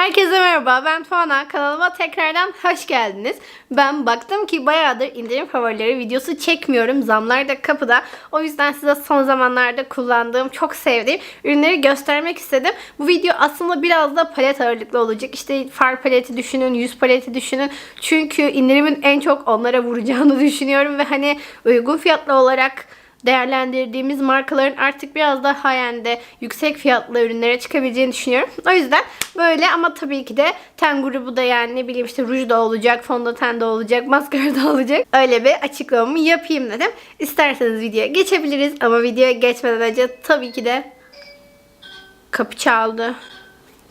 Herkese merhaba ben Tuana kanalıma tekrardan hoş geldiniz. Ben baktım ki bayağıdır indirim favorileri videosu çekmiyorum. Zamlar da kapıda. O yüzden size son zamanlarda kullandığım çok sevdiğim ürünleri göstermek istedim. Bu video aslında biraz da palet ağırlıklı olacak. İşte far paleti düşünün, yüz paleti düşünün. Çünkü indirimin en çok onlara vuracağını düşünüyorum ve hani uygun fiyatlı olarak değerlendirdiğimiz markaların artık biraz daha high-end'e yüksek fiyatlı ürünlere çıkabileceğini düşünüyorum. O yüzden böyle ama tabii ki de ten grubu da yani ne bileyim işte ruj da olacak, fondöten de olacak, maskara da olacak. Öyle bir açıklamamı yapayım dedim. İsterseniz videoya geçebiliriz ama videoya geçmeden önce tabii ki de kapı çaldı.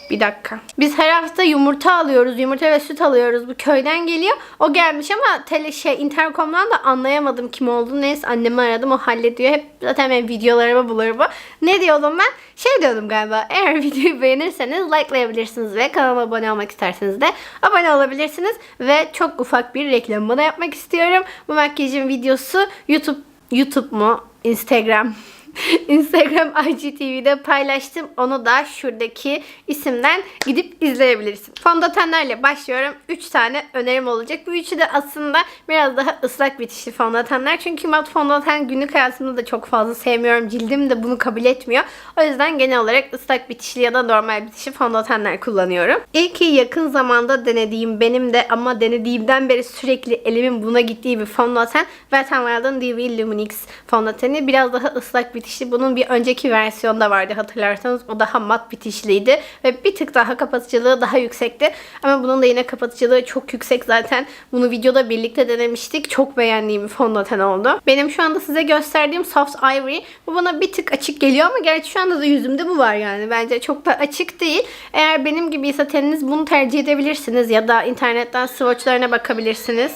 Bir dakika. Biz her hafta yumurta alıyoruz. Yumurta ve süt alıyoruz. Bu köyden geliyor. O gelmiş ama tele şey interkomdan da anlayamadım kim olduğunu. Neyse annemi aradım. O hallediyor. Hep zaten benim videolarıma bulur bu. Ne diyordum ben? Şey diyordum galiba. Eğer videoyu beğenirseniz likelayabilirsiniz ve kanalıma abone olmak isterseniz de abone olabilirsiniz. Ve çok ufak bir reklamımı da yapmak istiyorum. Bu makyajın videosu YouTube YouTube mu? Instagram Instagram IGTV'de paylaştım. Onu da şuradaki isimden gidip izleyebilirsin. Fondötenlerle başlıyorum. 3 tane önerim olacak. Bu üçü de aslında biraz daha ıslak bitişli fondötenler. Çünkü mat fondöten günlük hayatımda da çok fazla sevmiyorum. Cildim de bunu kabul etmiyor. O yüzden genel olarak ıslak bitişli ya da normal bitişli fondötenler kullanıyorum. İlki yakın zamanda denediğim benim de ama denediğimden beri sürekli elimin buna gittiği bir fondöten. Wet n Wild'ın DV Luminix fondöteni. Biraz daha ıslak bitişli. Bunun bir önceki versiyonda vardı hatırlarsanız. O daha mat bitişliydi. Ve bir tık daha kapatıcılığı daha yüksekti. Ama bunun da yine kapatıcılığı çok yüksek zaten. Bunu videoda birlikte denemiştik. Çok beğendiğim bir fondöten oldu. Benim şu anda size gösterdiğim Soft Ivory. Bu bana bir tık açık geliyor ama gerçi şu anda da yüzümde bu var yani. Bence çok da açık değil. Eğer benim gibiyse teniniz bunu tercih edebilirsiniz. Ya da internetten swatchlarına bakabilirsiniz.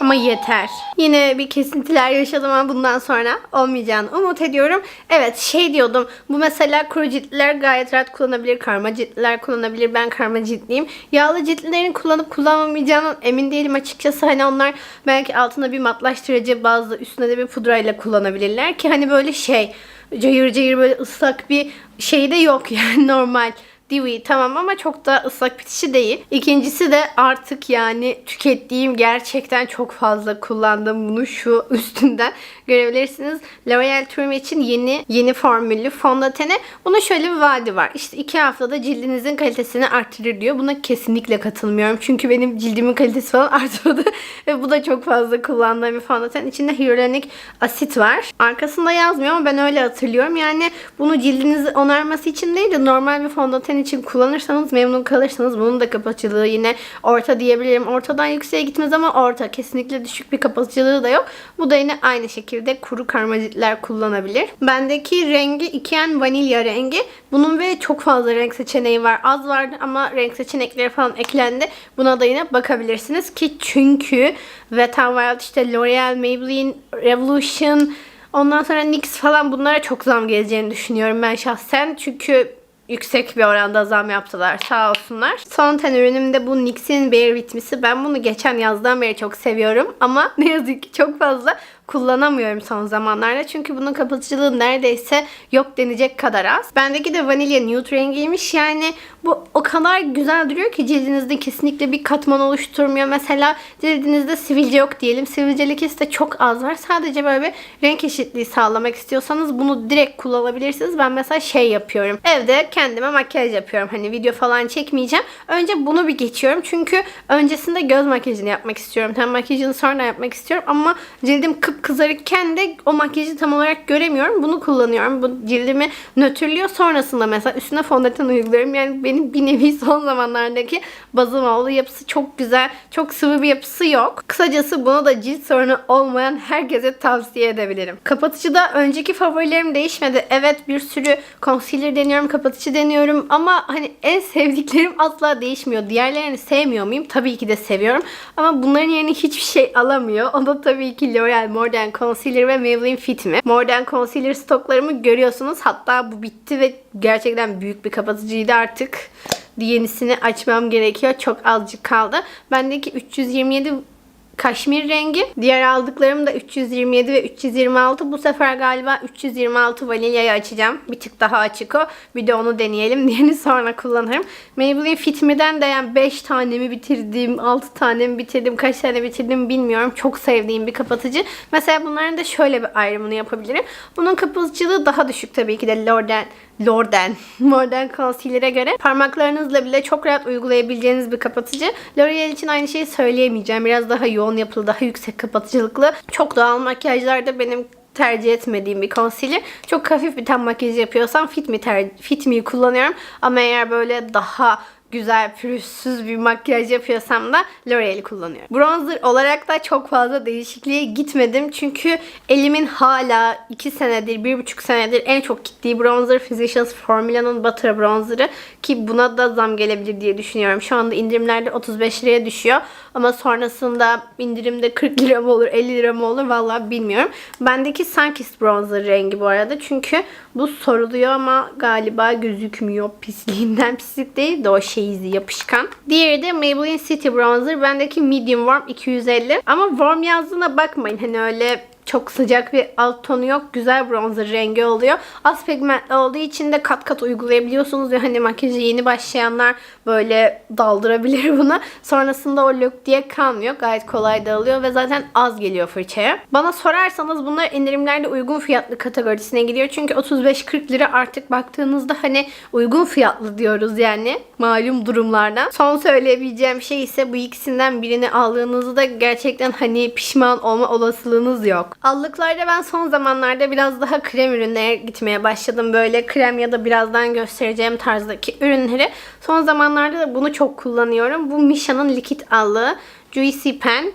Ama yeter. Yine bir kesintiler yaşadım ama bundan sonra olmayacağını umut ediyorum. Evet şey diyordum. Bu mesela kuru ciltliler gayet rahat kullanabilir. Karma ciltliler kullanabilir. Ben karma ciltliyim. Yağlı ciltlilerin kullanıp kullanmamayacağından emin değilim açıkçası. Hani onlar belki altında bir matlaştırıcı bazı üstüne de bir pudrayla kullanabilirler. Ki hani böyle şey cayır cayır böyle ıslak bir şey de yok yani normal. Divi tamam ama çok da ıslak bitişi değil. İkincisi de artık yani tükettiğim gerçekten çok fazla kullandım bunu şu üstünden görebilirsiniz. L'Oreal Trim için yeni yeni formüllü fondöteni. Bunun şöyle bir vaadi var. İşte iki haftada cildinizin kalitesini artırır diyor. Buna kesinlikle katılmıyorum. Çünkü benim cildimin kalitesi falan artmadı. Ve bu da çok fazla kullandığım bir fondöten. İçinde hyaluronik asit var. Arkasında yazmıyor ama ben öyle hatırlıyorum. Yani bunu cildinizi onarması için değil de normal bir fondöten için kullanırsanız memnun kalırsanız bunun da kapatıcılığı yine orta diyebilirim. Ortadan yükseğe gitmez ama orta. Kesinlikle düşük bir kapatıcılığı da yok. Bu da yine aynı şekilde kuru karmacitler kullanabilir. Bendeki rengi ikiyen vanilya rengi. Bunun ve çok fazla renk seçeneği var. Az vardı ama renk seçenekleri falan eklendi. Buna da yine bakabilirsiniz ki çünkü Wet n Wild işte L'Oreal, Maybelline, Revolution Ondan sonra NYX falan bunlara çok zam geleceğini düşünüyorum ben şahsen. Çünkü yüksek bir oranda zam yaptılar sağ olsunlar. Son ten ürünüm de bu NYX'in Bare With Ben bunu geçen yazdan beri çok seviyorum ama ne yazık ki çok fazla kullanamıyorum son zamanlarda. Çünkü bunun kapatıcılığı neredeyse yok denecek kadar az. Bendeki de vanilya nude rengiymiş. Yani bu o kadar güzel duruyor ki cildinizde kesinlikle bir katman oluşturmuyor. Mesela cildinizde sivilce yok diyelim. Sivilce lekesi de çok az var. Sadece böyle bir renk eşitliği sağlamak istiyorsanız bunu direkt kullanabilirsiniz. Ben mesela şey yapıyorum. Evde kendime makyaj yapıyorum. Hani video falan çekmeyeceğim. Önce bunu bir geçiyorum. Çünkü öncesinde göz makyajını yapmak istiyorum. Ten makyajını sonra yapmak istiyorum. Ama cildim kıp kızarırken de o makyajı tam olarak göremiyorum. Bunu kullanıyorum. Bu cildimi nötrlüyor. Sonrasında mesela üstüne fondöten uyguluyorum. Yani benim bir nevi son zamanlardaki bazım oldu. Yapısı çok güzel. Çok sıvı bir yapısı yok. Kısacası bunu da cilt sorunu olmayan herkese tavsiye edebilirim. Kapatıcıda önceki favorilerim değişmedi. Evet bir sürü concealer deniyorum, kapatıcı deniyorum ama hani en sevdiklerim asla değişmiyor. Diğerlerini sevmiyor muyum? Tabii ki de seviyorum. Ama bunların yerine hiçbir şey alamıyor. O da tabii ki L'Oreal More Concealer ve Maybelline Fit Me. More Concealer stoklarımı görüyorsunuz. Hatta bu bitti ve gerçekten büyük bir kapatıcıydı artık. Yenisini açmam gerekiyor. Çok azıcık kaldı. Bendeki 327 kaşmir rengi. Diğer aldıklarım da 327 ve 326. Bu sefer galiba 326 vanilyayı açacağım. Bir tık daha açık o. Bir de onu deneyelim. Diğerini sonra kullanırım. Maybelline Fit Me'den de yani 5 tane mi bitirdim, 6 tane mi bitirdim, kaç tane bitirdim bilmiyorum. Çok sevdiğim bir kapatıcı. Mesela bunların da şöyle bir ayrımını yapabilirim. Bunun kapatıcılığı daha düşük tabii ki de Lorden Lorden, Modern Concealer'e göre parmaklarınızla bile çok rahat uygulayabileceğiniz bir kapatıcı. L'Oreal için aynı şeyi söyleyemeyeceğim. Biraz daha yoğun yapılı, daha yüksek kapatıcılıklı. Çok doğal makyajlarda benim tercih etmediğim bir concealer. Çok hafif bir ten makyajı yapıyorsam Fit Me, ter- Fit Me'yi kullanıyorum. Ama eğer böyle daha güzel pürüzsüz bir makyaj yapıyorsam da L'Oreal'i kullanıyorum. Bronzer olarak da çok fazla değişikliğe gitmedim. Çünkü elimin hala 2 senedir, 1,5 senedir en çok gittiği bronzer Physicians Formula'nın Butter Bronzer'ı. Ki buna da zam gelebilir diye düşünüyorum. Şu anda indirimlerde 35 liraya düşüyor. Ama sonrasında indirimde 40 lira mı olur, 50 lira mı olur vallahi bilmiyorum. Bendeki Sunkissed Bronzer rengi bu arada. Çünkü bu soruluyor ama galiba gözükmüyor pisliğinden. Pislik değil de şeyizi yapışkan. Diğeri de Maybelline City Bronzer. Bendeki Medium Warm 250. Ama warm yazdığına bakmayın. Hani öyle çok sıcak bir alt tonu yok. Güzel bronzer rengi oluyor. Az pigmentli olduğu için de kat kat uygulayabiliyorsunuz ve hani makyajı yeni başlayanlar böyle daldırabilir bunu. Sonrasında o look diye kalmıyor. Gayet kolay dağılıyor ve zaten az geliyor fırçaya. Bana sorarsanız bunlar indirimlerde uygun fiyatlı kategorisine giriyor. Çünkü 35-40 lira artık baktığınızda hani uygun fiyatlı diyoruz yani malum durumlardan. Son söyleyebileceğim şey ise bu ikisinden birini aldığınızda gerçekten hani pişman olma olasılığınız yok. Allıklarda ben son zamanlarda biraz daha krem ürünlere gitmeye başladım. Böyle krem ya da birazdan göstereceğim tarzdaki ürünleri. Son zamanlarda da bunu çok kullanıyorum. Bu Misha'nın likit allığı. Juicy Pen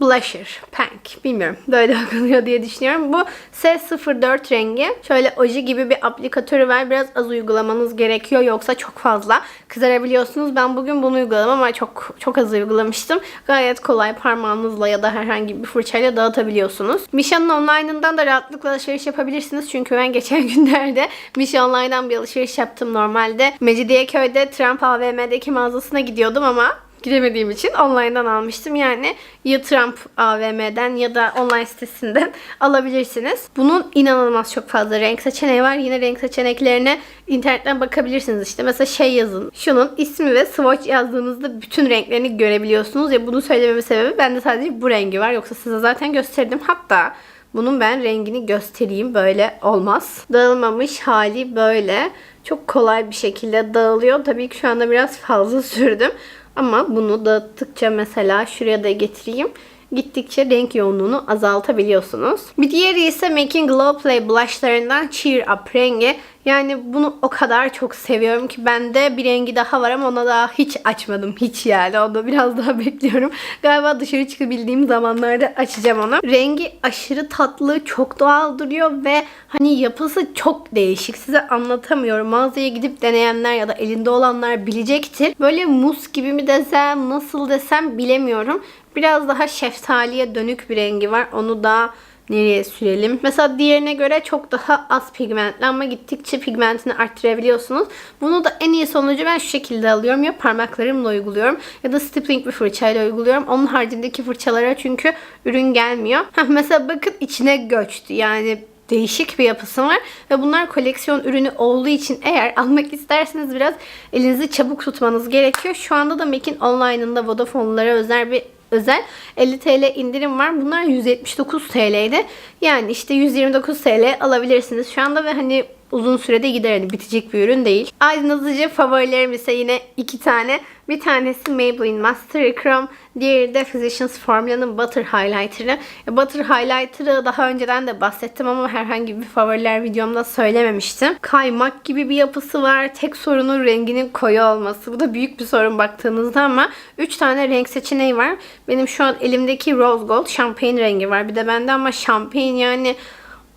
Blusher, Pink. Bilmiyorum. Böyle okunuyor diye düşünüyorum. Bu S04 rengi. Şöyle oje gibi bir aplikatörü var. Biraz az uygulamanız gerekiyor. Yoksa çok fazla kızarabiliyorsunuz. Ben bugün bunu uyguladım ama çok çok az uygulamıştım. Gayet kolay parmağınızla ya da herhangi bir fırçayla dağıtabiliyorsunuz. Misha'nın online'ından da rahatlıkla alışveriş yapabilirsiniz. Çünkü ben geçen günlerde Misha Online'dan bir alışveriş yaptım normalde. Mecidiyeköy'de Trump AVM'deki mağazasına gidiyordum ama giremediğim için online'dan almıştım. Yani ya Trump AVM'den ya da online sitesinden alabilirsiniz. Bunun inanılmaz çok fazla renk seçeneği var. Yine renk seçeneklerine internetten bakabilirsiniz. İşte mesela şey yazın. Şunun ismi ve swatch yazdığınızda bütün renklerini görebiliyorsunuz. Ya bunu söylememin sebebi bende sadece bu rengi var. Yoksa size zaten gösterdim. Hatta bunun ben rengini göstereyim. Böyle olmaz. Dağılmamış hali böyle. Çok kolay bir şekilde dağılıyor. Tabii ki şu anda biraz fazla sürdüm. Ama bunu dağıttıkça mesela şuraya da getireyim. Gittikçe renk yoğunluğunu azaltabiliyorsunuz. Bir diğeri ise Making Glow Play blushlarından Cheer Up rengi. Yani bunu o kadar çok seviyorum ki bende bir rengi daha var ama ona daha hiç açmadım. Hiç yani. Onu biraz daha bekliyorum. Galiba dışarı çıkabildiğim zamanlarda açacağım onu. Rengi aşırı tatlı, çok doğal duruyor ve hani yapısı çok değişik. Size anlatamıyorum. Mağazaya gidip deneyenler ya da elinde olanlar bilecektir. Böyle mus gibi mi desem, nasıl desem bilemiyorum. Biraz daha şeftaliye dönük bir rengi var. Onu da nereye sürelim? Mesela diğerine göre çok daha az pigmentli ama gittikçe pigmentini arttırabiliyorsunuz. Bunu da en iyi sonucu ben şu şekilde alıyorum. Ya parmaklarımla uyguluyorum ya da stippling bir fırçayla uyguluyorum. Onun haricindeki fırçalara çünkü ürün gelmiyor. Heh, mesela bakın içine göçtü. Yani değişik bir yapısı var ve bunlar koleksiyon ürünü olduğu için eğer almak isterseniz biraz elinizi çabuk tutmanız gerekiyor. Şu anda da MAC'in online'ında Vodafone'lara özel bir özel 50 TL indirim var. Bunlar 179 TL'ydi. Yani işte 129 TL alabilirsiniz şu anda ve hani uzun sürede gider. Hani bitecek bir ürün değil. Aydınlatıcı favorilerim ise yine iki tane. Bir tanesi Maybelline Master Chrome. Diğeri de Physicians Formula'nın Butter Highlighter'ı. E, Butter Highlighter'ı daha önceden de bahsettim ama herhangi bir favoriler videomda söylememiştim. Kaymak gibi bir yapısı var. Tek sorunu renginin koyu olması. Bu da büyük bir sorun baktığınızda ama 3 tane renk seçeneği var. Benim şu an elimdeki Rose Gold Champagne rengi var. Bir de bende ama Champagne yani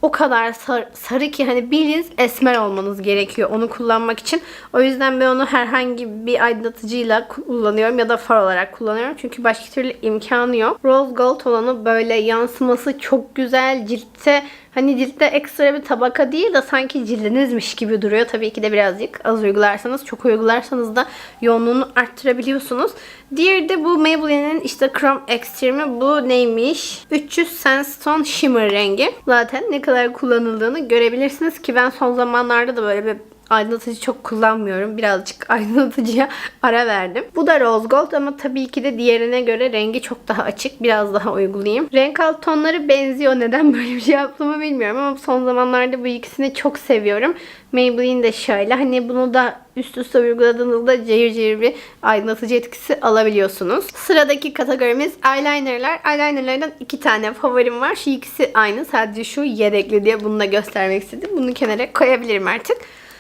o kadar sar- sarı ki hani bildiğiniz esmer olmanız gerekiyor onu kullanmak için. O yüzden ben onu herhangi bir aydınlatıcıyla kullanıyorum ya da far olarak kullanıyorum. Çünkü başka türlü imkanı yok. Rose Gold olanı böyle yansıması çok güzel. Ciltte Hani ciltte ekstra bir tabaka değil de sanki cildinizmiş gibi duruyor. Tabii ki de birazcık az uygularsanız, çok uygularsanız da yoğunluğunu arttırabiliyorsunuz. Diğeri de bu Maybelline'in işte Chrome Extreme'i. Bu neymiş? 300 Sandstone Shimmer rengi. Zaten ne kadar kullanıldığını görebilirsiniz ki ben son zamanlarda da böyle bir aydınlatıcı çok kullanmıyorum. Birazcık aydınlatıcıya ara verdim. Bu da rose gold ama tabii ki de diğerine göre rengi çok daha açık. Biraz daha uygulayayım. Renk alt tonları benziyor. Neden böyle bir şey yaptığımı bilmiyorum ama son zamanlarda bu ikisini çok seviyorum. Maybelline de şöyle. Hani bunu da üst üste uyguladığınızda cayır cayır bir aydınlatıcı etkisi alabiliyorsunuz. Sıradaki kategorimiz eyelinerlar. Eyelinerlardan iki tane favorim var. Şu ikisi aynı. Sadece şu yedekli diye bunu da göstermek istedim. Bunu kenara koyabilirim artık.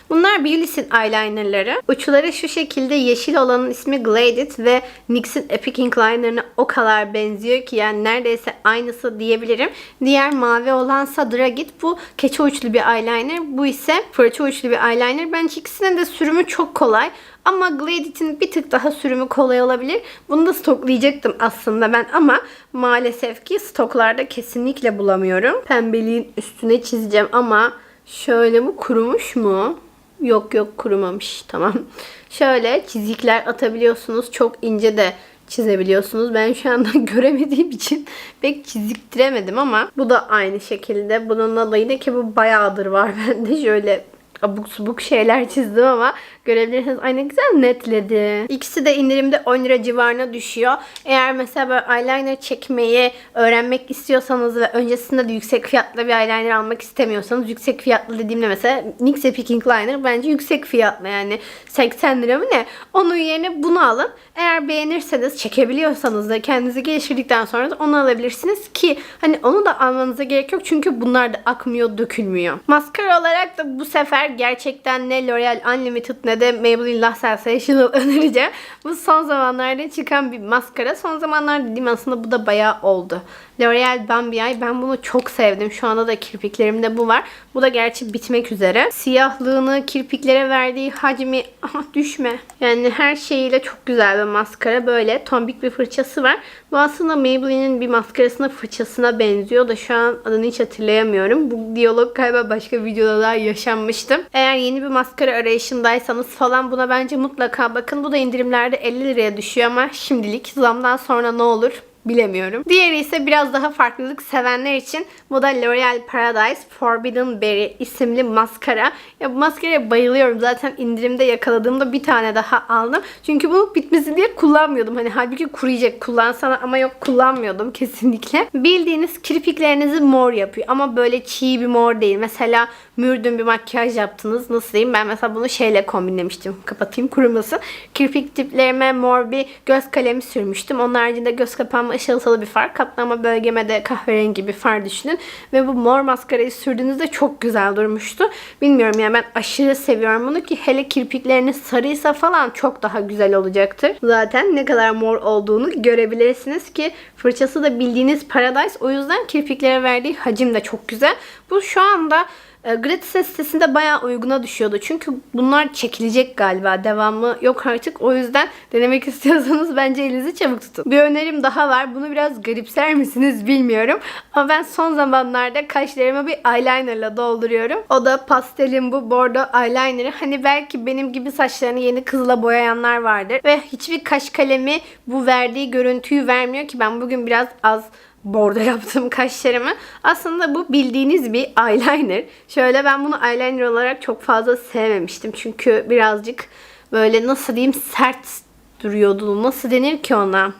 Bunlar Beulis'in eyelinerları. Uçları şu şekilde yeşil olanın ismi Glade ve NYX'in Epic Ink Liner'ına o kadar benziyor ki yani neredeyse aynısı diyebilirim. Diğer mavi olansa Dragit. Bu keçe uçlu bir eyeliner. Bu ise fırça uçlu bir eyeliner. Bence ikisinin de sürümü çok kolay. Ama Gladit'in bir tık daha sürümü kolay olabilir. Bunu da stoklayacaktım aslında ben ama maalesef ki stoklarda kesinlikle bulamıyorum. Pembeliğin üstüne çizeceğim ama şöyle bu kurumuş mu? Yok yok kurumamış. Tamam. Şöyle çizikler atabiliyorsunuz. Çok ince de çizebiliyorsunuz. Ben şu anda göremediğim için pek çiziktiremedim ama bu da aynı şekilde. Bununla da yine ki bu bayağıdır var bende. Şöyle abuk subuk şeyler çizdim ama görebilirsiniz. Ay ne güzel netledi. İkisi de indirimde 10 lira civarına düşüyor. Eğer mesela böyle eyeliner çekmeyi öğrenmek istiyorsanız ve öncesinde de yüksek fiyatlı bir eyeliner almak istemiyorsanız yüksek fiyatlı dediğimde mesela NYX Epic Ink Liner bence yüksek fiyatlı yani 80 lira mı ne? Onun yerine bunu alın. Eğer beğenirseniz çekebiliyorsanız da kendinizi geliştirdikten sonra da onu alabilirsiniz ki hani onu da almanıza gerek yok çünkü bunlar da akmıyor, dökülmüyor. Maskara olarak da bu sefer gerçekten ne L'Oreal Unlimited ne de Maybelline Lash Sensational önereceğim. Bu son zamanlarda çıkan bir maskara. Son zamanlarda dediğim aslında bu da bayağı oldu. L'Oreal Bambi Eye. Ben bunu çok sevdim. Şu anda da kirpiklerimde bu var. Bu da gerçi bitmek üzere. Siyahlığını, kirpiklere verdiği hacmi aha düşme. Yani her şeyiyle çok güzel bir maskara. Böyle tombik bir fırçası var. Bu aslında Maybelline'in bir maskarasına fırçasına benziyor da şu an adını hiç hatırlayamıyorum. Bu diyalog galiba başka videoda da yaşanmıştı. Eğer yeni bir maskara arayışındaysanız falan buna bence mutlaka bakın. Bu da indirimlerde 50 liraya düşüyor ama şimdilik zamdan sonra ne olur bilemiyorum. Diğeri ise biraz daha farklılık sevenler için bu da L'Oreal Paradise Forbidden Berry isimli maskara. Ya bu maskaraya bayılıyorum. Zaten indirimde yakaladığımda bir tane daha aldım. Çünkü bu bitmesi diye kullanmıyordum. Hani halbuki kuruyacak kullansana ama yok kullanmıyordum kesinlikle. Bildiğiniz kirpiklerinizi mor yapıyor ama böyle çiğ bir mor değil. Mesela mürdüm bir makyaj yaptınız. Nasıl diyeyim? Ben mesela bunu şeyle kombinlemiştim. Kapatayım kurumasın. Kirpik diplerime mor bir göz kalemi sürmüştüm. Onun haricinde göz kapağıma ışıltılı bir far. Katlama bölgeme de kahverengi bir far düşünün. Ve bu mor maskarayı sürdüğünüzde çok güzel durmuştu. Bilmiyorum ya ben aşırı seviyorum bunu ki hele kirpikleriniz sarıysa falan çok daha güzel olacaktır. Zaten ne kadar mor olduğunu görebilirsiniz ki fırçası da bildiğiniz Paradise. O yüzden kirpiklere verdiği hacim de çok güzel. Bu şu anda Gratis sitesinde bayağı uyguna düşüyordu. Çünkü bunlar çekilecek galiba. Devamı yok artık. O yüzden denemek istiyorsanız bence elinizi çabuk tutun. Bir önerim daha var. Bunu biraz garipser misiniz bilmiyorum. Ama ben son zamanlarda kaşlarımı bir eyelinerla dolduruyorum. O da pastelin bu bordo eyelinerı. Hani belki benim gibi saçlarını yeni kızıla boyayanlar vardır. Ve hiçbir kaş kalemi bu verdiği görüntüyü vermiyor ki ben bugün biraz az bordo yaptım kaşlarımı. Aslında bu bildiğiniz bir eyeliner. Şöyle ben bunu eyeliner olarak çok fazla sevmemiştim. Çünkü birazcık böyle nasıl diyeyim sert duruyordu. Nasıl denir ki ona?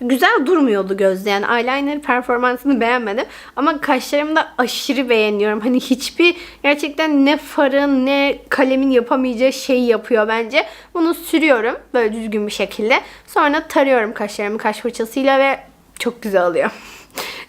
Güzel durmuyordu gözde yani eyeliner performansını beğenmedim ama kaşlarımda aşırı beğeniyorum. Hani hiçbir gerçekten ne farın ne kalemin yapamayacağı şeyi yapıyor bence. Bunu sürüyorum böyle düzgün bir şekilde. Sonra tarıyorum kaşlarımı kaş fırçasıyla ve çok güzel oluyor.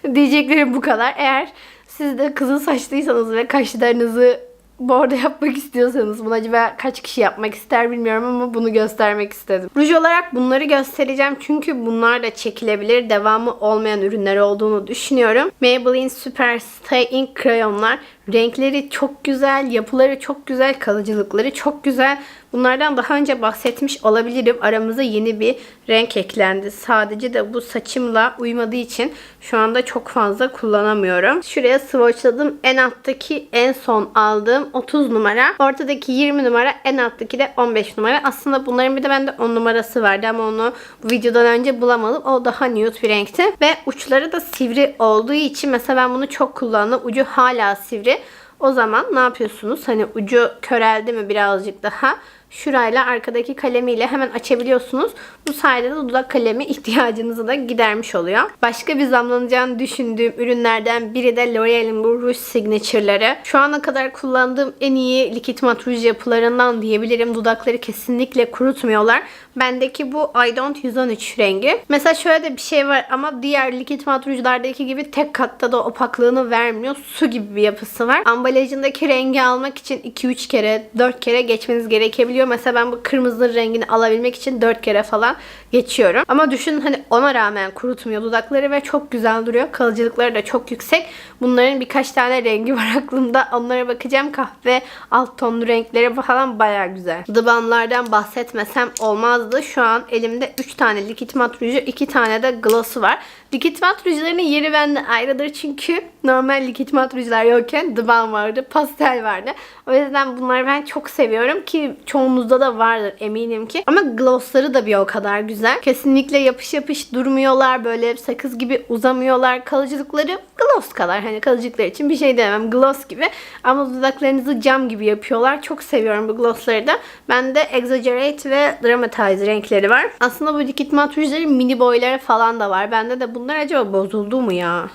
Diyeceklerim bu kadar. Eğer siz de kızıl saçlıysanız ve kaşlarınızı bordo yapmak istiyorsanız bunu acaba kaç kişi yapmak ister bilmiyorum ama bunu göstermek istedim. Ruj olarak bunları göstereceğim çünkü bunlar da çekilebilir. Devamı olmayan ürünler olduğunu düşünüyorum. Maybelline Super Stay Ink krayonlar. Renkleri çok güzel, yapıları çok güzel, kalıcılıkları çok güzel. Bunlardan daha önce bahsetmiş olabilirim. Aramıza yeni bir renk eklendi. Sadece de bu saçımla uymadığı için şu anda çok fazla kullanamıyorum. Şuraya swatchladım. En alttaki en son aldığım 30 numara. Ortadaki 20 numara. En alttaki de 15 numara. Aslında bunların bir de bende 10 numarası vardı ama onu bu videodan önce bulamadım. O daha nude bir renkti. Ve uçları da sivri olduğu için mesela ben bunu çok kullandım. Ucu hala sivri. O zaman ne yapıyorsunuz? Hani ucu köreldi mi birazcık daha? Şurayla arkadaki kalemiyle hemen açabiliyorsunuz. Bu sayede de dudak kalemi ihtiyacınızı da gidermiş oluyor. Başka bir zamlanacağını düşündüğüm ürünlerden biri de L'Oreal'in bu Rouge Signature'ları. Şu ana kadar kullandığım en iyi likit mat ruj yapılarından diyebilirim. Dudakları kesinlikle kurutmuyorlar. Bendeki bu I Don't 113 rengi. Mesela şöyle de bir şey var ama diğer likit mat rujlardaki gibi tek katta da opaklığını vermiyor. Su gibi bir yapısı var. Ambalajındaki rengi almak için 2-3 kere, 4 kere geçmeniz gerekebiliyor. Mesela ben bu kırmızı rengini alabilmek için 4 kere falan geçiyorum. Ama düşünün hani ona rağmen kurutmuyor dudakları ve çok güzel duruyor. Kalıcılıkları da çok yüksek. Bunların birkaç tane rengi var aklımda. Onlara bakacağım. Kahve alt tonlu renkleri falan baya güzel. The Balm'lardan bahsetmesem olmazdı. Şu an elimde 3 tane likit mat ruju, 2 tane de gloss'u var. Likit mat rujlarının yeri bende ayrıdır çünkü normal likit mat rujlar yokken The Balm vardı, pastel vardı. O yüzden bunları ben çok seviyorum ki çoğunuzda da vardır eminim ki. Ama glossları da bir o kadar güzel. Kesinlikle yapış yapış durmuyorlar. Böyle sakız gibi uzamıyorlar. Kalıcılıkları gloss kadar. Hani kalıcılıkları için bir şey demem. Gloss gibi. Ama dudaklarınızı cam gibi yapıyorlar. Çok seviyorum bu glossları da. Bende Exaggerate ve Dramatize renkleri var. Aslında bu likit mat rujların mini boyları falan da var. Bende de bunlar acaba bozuldu mu ya?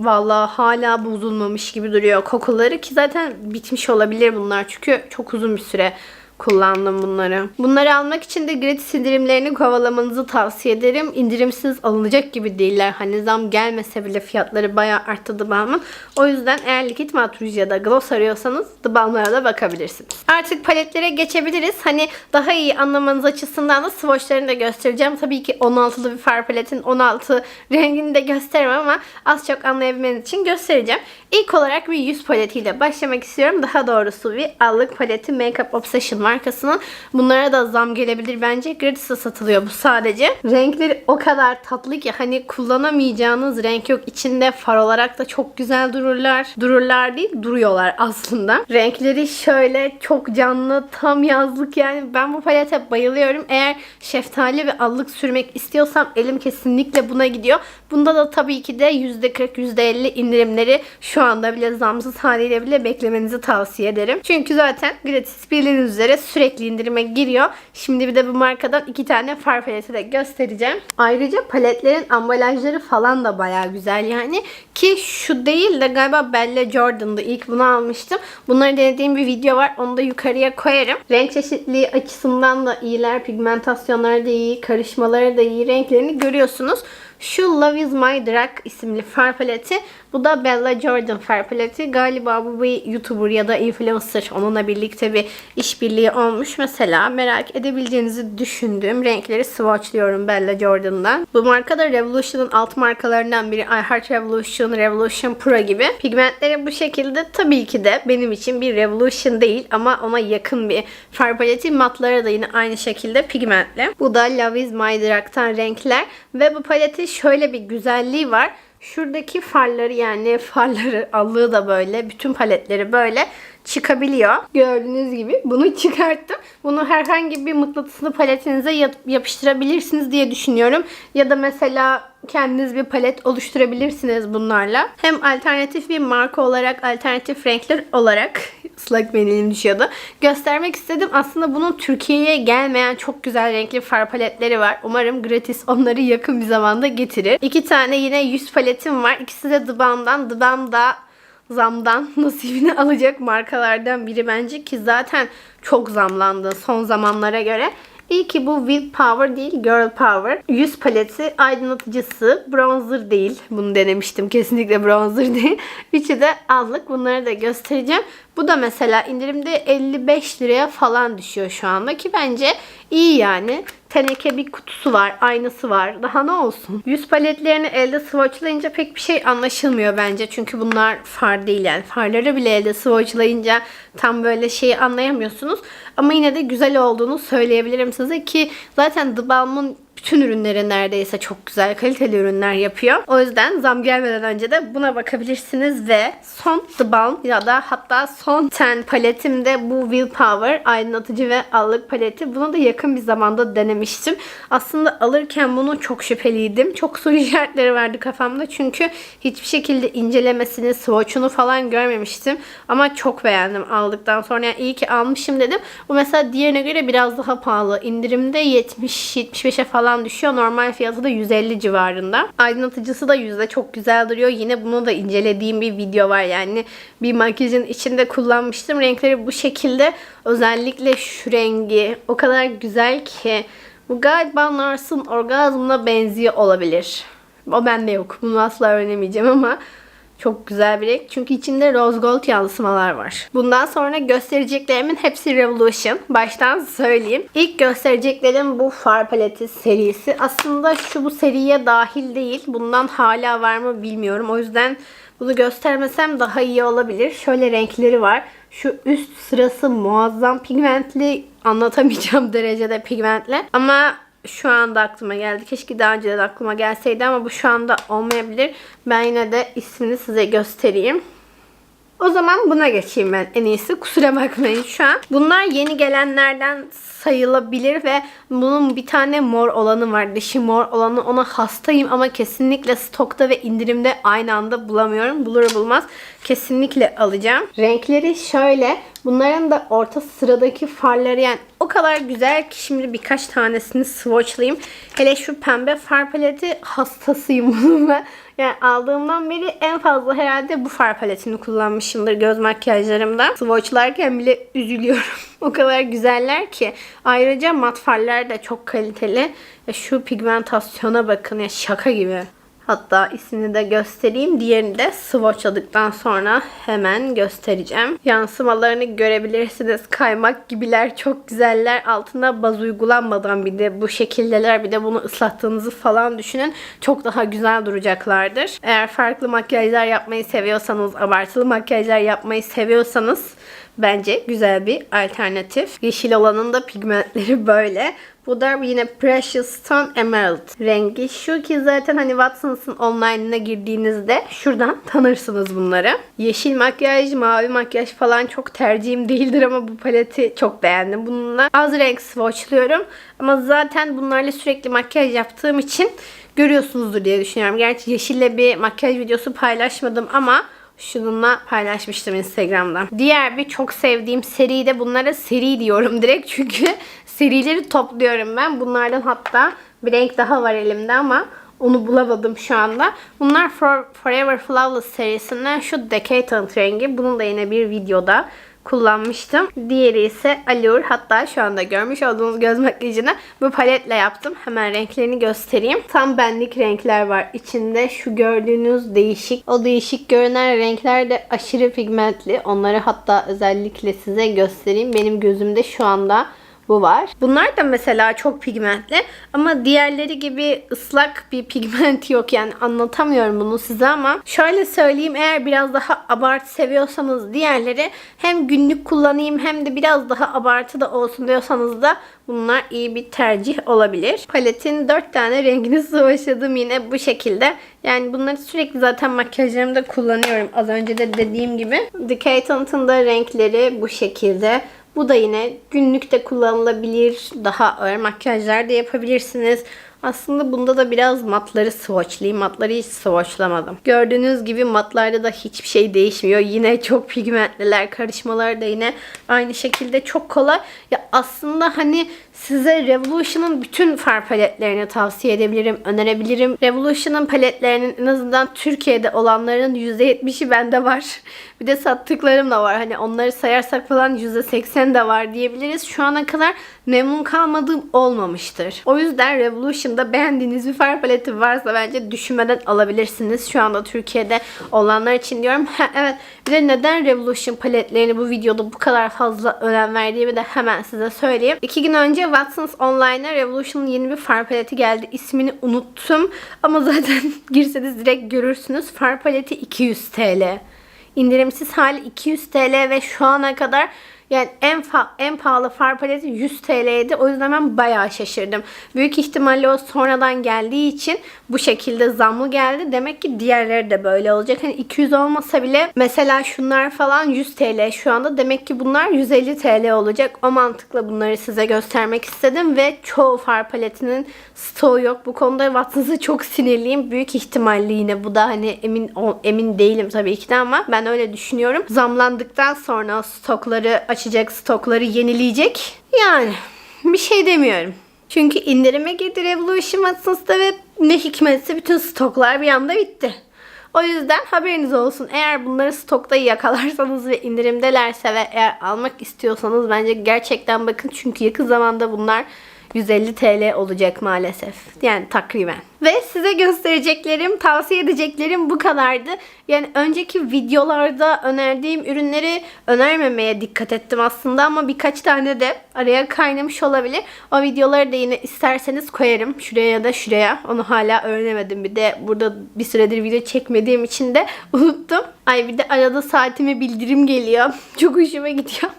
Vallahi hala bozulmamış gibi duruyor kokuları ki zaten bitmiş olabilir bunlar çünkü çok uzun bir süre kullandım bunları. Bunları almak için de gratis indirimlerini kovalamanızı tavsiye ederim. İndirimsiz alınacak gibi değiller. Hani zam gelmese bile fiyatları bayağı arttı The Balm'ın. O yüzden eğer likit mat ruj ya da gloss arıyorsanız The Balm'lara da bakabilirsiniz. Artık paletlere geçebiliriz. Hani daha iyi anlamanız açısından da swatchlarını da göstereceğim. Tabii ki 16'lı bir far paletin 16 rengini de gösteremem ama az çok anlayabilmeniz için göstereceğim. İlk olarak bir yüz paletiyle başlamak istiyorum. Daha doğrusu bir allık paleti Makeup Obsession markasının. Bunlara da zam gelebilir bence. Gratis'e satılıyor bu sadece. Renkleri o kadar tatlı ki hani kullanamayacağınız renk yok. İçinde far olarak da çok güzel dururlar. Dururlar değil, duruyorlar aslında. Renkleri şöyle çok canlı, tam yazlık yani. Ben bu palete bayılıyorum. Eğer şeftali ve allık sürmek istiyorsam elim kesinlikle buna gidiyor. Bunda da tabii ki de %40, %50 indirimleri şu anda bile zamsız haliyle bile beklemenizi tavsiye ederim. Çünkü zaten gratis bildiğiniz üzere sürekli indirime giriyor. Şimdi bir de bu markadan iki tane far paleti de göstereceğim. Ayrıca paletlerin ambalajları falan da baya güzel yani. Ki şu değil de galiba Bella Jordan'dı. İlk bunu almıştım. Bunları denediğim bir video var. Onu da yukarıya koyarım. Renk çeşitliliği açısından da iyiler. Pigmentasyonları da iyi. Karışmaları da iyi. Renklerini görüyorsunuz. Şu Love is My Drug isimli far paleti. Bu da Bella Jordan far paleti. Galiba bu bir YouTuber ya da influencer. Onunla birlikte bir işbirliği olmuş. Mesela merak edebileceğinizi düşündüğüm renkleri swatchlıyorum Bella Jordan'dan. Bu marka da Revolution'ın alt markalarından biri. I Heart Revolution, Revolution Pro gibi. Pigmentleri bu şekilde tabii ki de benim için bir Revolution değil ama ona yakın bir far paleti. Matları da yine aynı şekilde pigmentli. Bu da Love is My Drug'tan renkler. Ve bu paletin şöyle bir güzelliği var. Şuradaki farları yani farları allığı da böyle bütün paletleri böyle çıkabiliyor. Gördüğünüz gibi bunu çıkarttım. Bunu herhangi bir mıknatıslı paletinize yapıştırabilirsiniz diye düşünüyorum. Ya da mesela kendiniz bir palet oluşturabilirsiniz bunlarla. Hem alternatif bir marka olarak, alternatif renkler olarak ıslak menilim düşüyordu. Göstermek istedim. Aslında bunun Türkiye'ye gelmeyen çok güzel renkli far paletleri var. Umarım gratis onları yakın bir zamanda getirir. İki tane yine yüz paletim var. İkisi de The Balm'dan. Zamdan nasibini alacak markalardan biri bence ki zaten çok zamlandı son zamanlara göre. İyi ki bu Willpower değil Girl Power. Yüz paleti aydınlatıcısı. Bronzer değil. Bunu denemiştim. Kesinlikle bronzer değil. Üçü de allık. Bunları da göstereceğim. Bu da mesela indirimde 55 liraya falan düşüyor şu anda ki bence iyi yani. Teneke bir kutusu var, aynası var. Daha ne olsun? Yüz paletlerini elde swatchlayınca pek bir şey anlaşılmıyor bence. Çünkü bunlar far değil yani. Farları bile elde swatchlayınca tam böyle şeyi anlayamıyorsunuz. Ama yine de güzel olduğunu söyleyebilirim size ki zaten The Balm'ın bütün ürünleri neredeyse çok güzel kaliteli ürünler yapıyor. O yüzden zam gelmeden önce de buna bakabilirsiniz ve son The Balm ya da hatta son 10 paletimde bu Willpower aydınlatıcı ve allık paleti. Bunu da yakın bir zamanda denemiştim. Aslında alırken bunu çok şüpheliydim. Çok soru işaretleri vardı kafamda çünkü hiçbir şekilde incelemesini, swatch'unu falan görmemiştim. Ama çok beğendim aldıktan sonra. Yani iyi ki almışım dedim. Bu mesela diğerine göre biraz daha pahalı. İndirimde 70-75'e falan düşüyor. Normal fiyatı da 150 civarında. Aydınlatıcısı da yüzde çok güzel duruyor. Yine bunu da incelediğim bir video var. Yani bir makyajın içinde kullanmıştım. Renkleri bu şekilde. Özellikle şu rengi o kadar güzel ki. Bu galiba Nars'ın orgazmına benziyor olabilir. O bende yok. Bunu asla öğrenemeyeceğim ama çok güzel bir renk. Çünkü içinde rose gold yansımalar var. Bundan sonra göstereceklerimin hepsi Revolution. Baştan söyleyeyim. İlk göstereceklerim bu far paleti serisi. Aslında şu bu seriye dahil değil. Bundan hala var mı bilmiyorum. O yüzden bunu göstermesem daha iyi olabilir. Şöyle renkleri var. Şu üst sırası muazzam pigmentli. Anlatamayacağım derecede pigmentli. Ama şu anda aklıma geldi. Keşke daha önceden aklıma gelseydi ama bu şu anda olmayabilir. Ben yine de ismini size göstereyim. O zaman buna geçeyim ben en iyisi. Kusura bakmayın şu an. Bunlar yeni gelenlerden sayılabilir ve bunun bir tane mor olanı var. Dişi mor olanı ona hastayım ama kesinlikle stokta ve indirimde aynı anda bulamıyorum. Bulur bulmaz kesinlikle alacağım. Renkleri şöyle. Bunların da orta sıradaki farları yani o kadar güzel ki şimdi birkaç tanesini swatchlayayım. Hele şu pembe far paleti hastasıyım bunun ben. Yani aldığımdan beri en fazla herhalde bu far paletini kullanmışımdır göz makyajlarımda. Swatchlarken bile üzülüyorum. o kadar güzeller ki. Ayrıca mat farlar da çok kaliteli. Ya şu pigmentasyona bakın ya şaka gibi. Hatta ismini de göstereyim. Diğerini de swatchladıktan sonra hemen göstereceğim. Yansımalarını görebilirsiniz. Kaymak gibiler. Çok güzeller. Altına baz uygulanmadan bir de bu şekildeler. Bir de bunu ıslattığınızı falan düşünün. Çok daha güzel duracaklardır. Eğer farklı makyajlar yapmayı seviyorsanız, abartılı makyajlar yapmayı seviyorsanız bence güzel bir alternatif. Yeşil olanın da pigmentleri böyle. Bu da yine Precious Stone Emerald rengi. Şu ki zaten hani Watsons'ın online'ına girdiğinizde şuradan tanırsınız bunları. Yeşil makyaj, mavi makyaj falan çok tercihim değildir ama bu paleti çok beğendim. Bununla az renk swatchlıyorum. Ama zaten bunlarla sürekli makyaj yaptığım için görüyorsunuzdur diye düşünüyorum. Gerçi yeşille bir makyaj videosu paylaşmadım ama Şununla paylaşmıştım Instagram'da. Diğer bir çok sevdiğim seri de bunlara seri diyorum direkt çünkü serileri topluyorum ben. Bunlardan hatta bir renk daha var elimde ama onu bulamadım şu anda. Bunlar For, Forever Flawless serisinden şu Decadent rengi. Bunu da yine bir videoda kullanmıştım. Diğeri ise Allure. Hatta şu anda görmüş olduğunuz göz makyajını bu paletle yaptım. Hemen renklerini göstereyim. Tam benlik renkler var içinde. Şu gördüğünüz değişik. O değişik görünen renkler de aşırı pigmentli. Onları hatta özellikle size göstereyim. Benim gözümde şu anda bu var. Bunlar da mesela çok pigmentli ama diğerleri gibi ıslak bir pigment yok yani anlatamıyorum bunu size ama şöyle söyleyeyim eğer biraz daha abartı seviyorsanız diğerleri hem günlük kullanayım hem de biraz daha abartı da olsun diyorsanız da bunlar iyi bir tercih olabilir. Paletin 4 tane rengini sıvaşladım yine bu şekilde. Yani bunları sürekli zaten makyajlarımda kullanıyorum. Az önce de dediğim gibi. Decadent'ın da renkleri bu şekilde. Bu da yine günlükte kullanılabilir. Daha ağır makyajlar da yapabilirsiniz. Aslında bunda da biraz matları swatchlayayım. Matları hiç swatchlamadım. Gördüğünüz gibi matlarda da hiçbir şey değişmiyor. Yine çok pigmentliler. Karışmalar da yine aynı şekilde çok kolay. Ya aslında hani Size Revolution'ın bütün far paletlerini tavsiye edebilirim, önerebilirim. Revolution'ın paletlerinin en azından Türkiye'de olanların %70'i bende var. Bir de sattıklarım da var. Hani onları sayarsak falan %80 de var diyebiliriz. Şu ana kadar memnun kalmadığım olmamıştır. O yüzden Revolution'da beğendiğiniz bir far paleti varsa bence düşünmeden alabilirsiniz. Şu anda Türkiye'de olanlar için diyorum. Ha, evet bir de neden Revolution paletlerini bu videoda bu kadar fazla önem verdiğimi de hemen size söyleyeyim. İki gün önce Watsons Online'a Revolution'ın yeni bir far paleti geldi. İsmini unuttum ama zaten girseniz direkt görürsünüz. Far paleti 200 TL. İndirimsiz hali 200 TL ve şu ana kadar yani en en pahalı far paleti 100 TL'ydi. O yüzden ben bayağı şaşırdım. Büyük ihtimalle o sonradan geldiği için bu şekilde zamlı geldi. Demek ki diğerleri de böyle olacak. Hani 200 olmasa bile mesela şunlar falan 100 TL şu anda. Demek ki bunlar 150 TL olacak. O mantıkla bunları size göstermek istedim ve çoğu far paletinin stoğu yok. Bu konuda Watsons'a çok sinirliyim. Büyük ihtimalle yine bu da hani emin emin değilim tabii ki de ama ben öyle düşünüyorum. Zamlandıktan sonra stokları açacak, stokları yenileyecek. Yani bir şey demiyorum. Çünkü indirime girdi Revolution Watsons'ta ve ne hikmetse bütün stoklar bir anda bitti. O yüzden haberiniz olsun. Eğer bunları stokta yakalarsanız ve indirimdelerse ve eğer almak istiyorsanız bence gerçekten bakın. Çünkü yakın zamanda bunlar 150 TL olacak maalesef. Yani takriben. Ve size göstereceklerim, tavsiye edeceklerim bu kadardı. Yani önceki videolarda önerdiğim ürünleri önermemeye dikkat ettim aslında ama birkaç tane de araya kaynamış olabilir. O videoları da yine isterseniz koyarım. Şuraya ya da şuraya. Onu hala öğrenemedim. Bir de burada bir süredir video çekmediğim için de unuttum. Ay bir de arada saatime bildirim geliyor. Çok hoşuma gidiyor.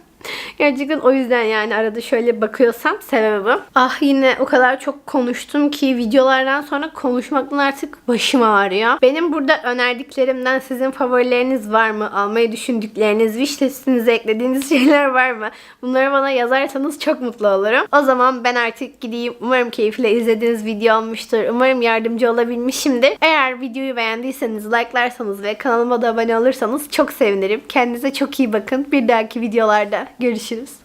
Gerçekten o yüzden yani arada şöyle bakıyorsam sebebi bu. Ah yine o kadar çok konuştum ki videolardan sonra konuşmaktan artık başım ağrıyor. Benim burada önerdiklerimden sizin favorileriniz var mı? Almayı düşündükleriniz, wish listinize eklediğiniz şeyler var mı? Bunları bana yazarsanız çok mutlu olurum. O zaman ben artık gideyim. Umarım keyifle izlediğiniz video olmuştur. Umarım yardımcı olabilmişimdir. Eğer videoyu beğendiyseniz like'larsanız ve kanalıma da abone olursanız çok sevinirim. Kendinize çok iyi bakın. Bir dahaki videolarda görüşürüz.